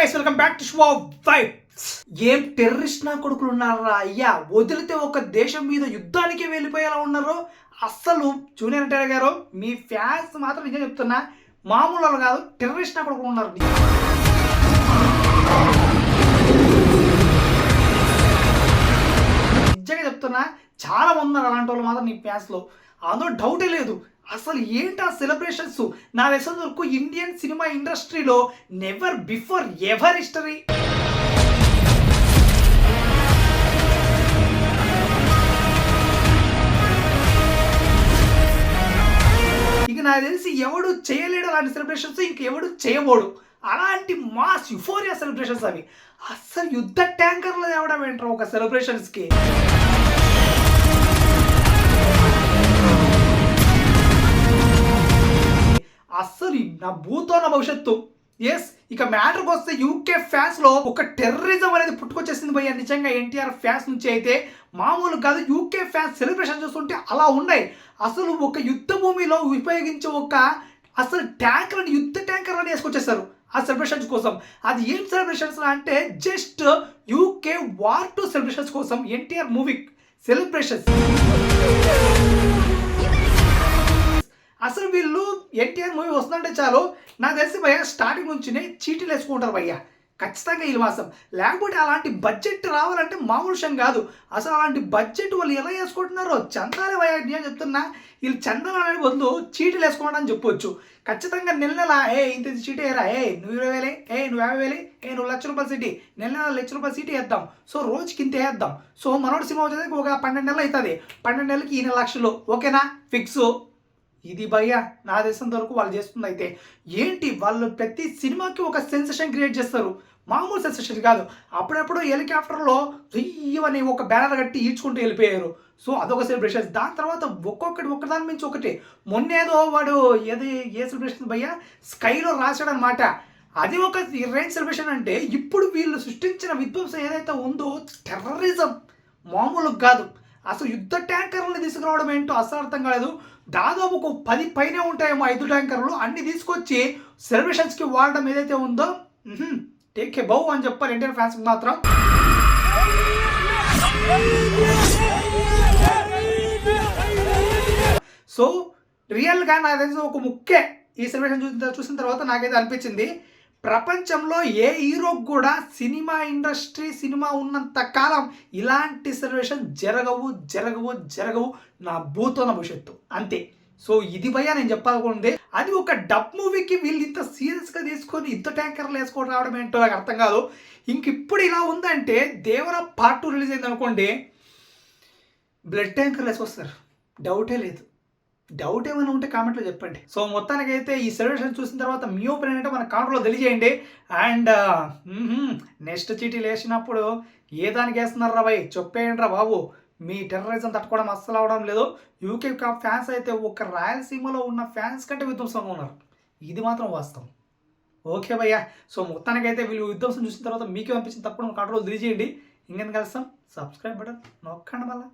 Guys welcome back to show vibes ఏం terrorist నా కొడుకులు ఉన్నారా అయ్యా వదిలితే ఒక దేశం మీద యుద్ధానికి వెళ్ళిపోయేలా ఉన్నారో? అస్సలు జూనియర్ ఎన్టీఆర్ గారు మీ ఫ్యాన్స్ మాత్రం నిజం చెప్తున్నా మామూలు కాదు టెర్రరిస్ట్ నా కొడుకులు ఉన్నారు. నిజంగా చెప్తున్నా చాలా మంది ఉన్నారు అలాంటి వాళ్ళు మాత్రం నీ ఫ్యాన్స్లో అందులో డౌటే లేదు. అసలు ఏంటి ఆ సెలబ్రేషన్స్ నా తెలిసిన వరకు ఇండియన్ సినిమా ఇండస్ట్రీలో నెవర్ బిఫోర్ ఎవర్ హిస్టరీ ఇక నాకు తెలిసి ఎవడు చేయలేడు అలాంటి సెలబ్రేషన్స్ ఇంకెవడు చేయబోడు? అలాంటి మాస్ యుఫోరియా సెలబ్రేషన్స్ అవి. అస్సలు యుద్ధ ట్యాంకర్లు తేవడం ఏంటారు ఒక సెలబ్రేషన్స్కి అస్సలు నా భవిష్యత్తు. ఎస్ ఇక మ్యాటర్కి వస్తే యూకే ఫ్యాన్స్లో ఒక టెర్రరిజం అనేది పుట్టుకొచ్చేసింది భయ్య. నిజంగా ఎన్టీఆర్ ఫ్యాన్స్ నుంచి అయితే మామూలు కాదు యూకే ఫ్యాన్స్ సెలబ్రేషన్ చూస్తుంటే అలా ఉన్నాయి. అసలు ఒక యుద్ధ భూమిలో ఉపయోగించే ఒక అసలు ట్యాంకర్ని యుద్ధ ట్యాంకర్లని వేసుకొచ్చేస్తారు ఆ సెలబ్రేషన్స్ కోసం. అది ఏం సెలబ్రేషన్స్ అంటే just UK war two celebrations కోసం ఎన్టీఆర్ మూవీ సెలబ్రేషన్స్ అసలు వీళ్ళు ఎన్టీఆర్ మూవీ వస్తుందంటే చాలు. నాకు తెలిసి భయ్య స్టార్టింగ్ నుంచినే చీటీలు వేసుకుంటారు భయ్య. ఖచ్చితంగా ఈ మాసం లేకపోతే అలాంటి బడ్జెట్ రావాలంటే మామూలు విషయం కాదు. అసలు అలాంటి బడ్జెట్ వాళ్ళు ఎలా వేసుకుంటున్నారో చందాలే భయ్య నేను చెప్తున్నా. వీళ్ళు చందాలు అనేది బదులు చీటీలు వేసుకోవడం అని చెప్పొచ్చు. ఖచ్చితంగా నెల నెల ఏ ఇంత చీటీ వేయరా? ఏ నువ్వు ఇరవై వేలే? ఏ నువ్వు యాభై వేలే? ఏ నువ్వు లక్ష రూపాయల సీటీ నెల నెల లక్ష రూపాయల సీటీ వేద్దాం. సో రోజుకి ఇంత వేద్దాం. సో మనోడు సినిమా వచ్చేది ఒక పన్నెండు నెలలు అవుతుంది. పన్నెండు నెలలకి ఈ నెల లక్షలు. ఓకేనా? ఫిక్స్. ఇది భయ నా దేశం వరకు వాళ్ళు చేస్తుంది అయితే. ఏంటి వాళ్ళు ప్రతి సినిమాకి ఒక సెన్సేషన్ క్రియేట్ చేస్తారు? మామూలు సెన్సేషన్ కాదు. అప్పుడప్పుడు హెలికాప్టర్లో అని ఒక బ్యానర్ కట్టి ఈడ్చుకుంటూ వెళ్ళిపోయారు. సో అదొక సెలబ్రేషన్ దాని తర్వాత ఒక్కొక్కటి ఒక్కదాని మించి ఒకటి. మొన్నేదో వాడు ఏది ఏ సెలబ్రేషన్ భయ్య? స్కైలో రాశాడనమాట అది ఒక రేంజ్ సెలబ్రేషన్ అంటే ఇప్పుడు వీళ్ళు సృష్టించిన విధ్వంసం ఏదైతే ఉందో టెర్రరిజం మామూలు కాదు. అసలు యుద్ధ ట్యాంకర్ తీసుకురావడం ఏంటో అసార్థం కాలేదు. దాదాపు ఒక పది పైనే ఉంటాయేమో ఐదు ట్యాంకర్లు. అన్ని తీసుకొచ్చి సెలబ్రేషన్స్కి వాడడం ఏదైతే ఉందో టేక్ ఏ బౌ అని చెప్పాలి ఇండియన్ ఫ్యాన్స్ మాత్రం. సో రియల్గా నాకు తెలిసి ఒక ముఖ్య ఈ సెలబ్రేషన్ చూసిన చూసిన తర్వాత నాకైతే అనిపించింది. ప్రపంచంలో ఏ హీరోకి కూడా సినిమా ఇండస్ట్రీ సినిమా ఉన్నంత కాలం ఇలాంటి సెలబ్రేషన్ జరగవు జరగవు జరగవు నా భూతోన భవిష్యత్తు. అంతే. సో ఇది భయ్యా నేను చెప్పాలనుకుంది అది ఒక డబ్ మూవీకి వీళ్ళు ఇంత సీరియస్గా తీసుకొని ఇంత ట్యాంకర్లు వేసుకొని రావడం ఏంటో నాకు అర్థం కాదు. ఇంక ఇప్పుడు ఇలా ఉందంటే దేవర పార్ట్ టూ రిలీజ్ అయింది అనుకోండి బ్లడ్ ట్యాంకర్లు వేసుకొస్తారు. డౌటే లేదు. డౌట్ ఏమైనా ఉంటే కామెంట్లో చెప్పండి. సో మొత్తానికి అయితే ఈ సెలబ్రేషన్ చూసిన తర్వాత మీ ఓపెన్ అంటే మన కామెంట్లో తెలియజేయండి. అండ్ నెక్స్ట్ చీటీలు వేసినప్పుడు ఏ దానికి వేస్తున్నారు రా భయ్ చెప్పేయండి రా బాబు. మీ టెర్రరిజం తట్టుకోవడం అస్సలు అవడం లేదు. యూకే ఫ్యాన్స్ అయితే ఒక రాయలసీమలో ఉన్న ఫ్యాన్స్ కంటే విధ్వంసంగా ఉన్నారు. ఇది మాత్రం వాస్తవం. ఓకే భయ్య. సో మొత్తానికి అయితే వీళ్ళు విధ్వంసం చూసిన తర్వాత మీకే పంపించిన తప్పుడు కాంట్రోల్ తెలియజేయండి. ఇంకెందుకు కలుస్తాం సబ్స్క్రైబ్ బటన్ నొక్కండి మళ్ళీ.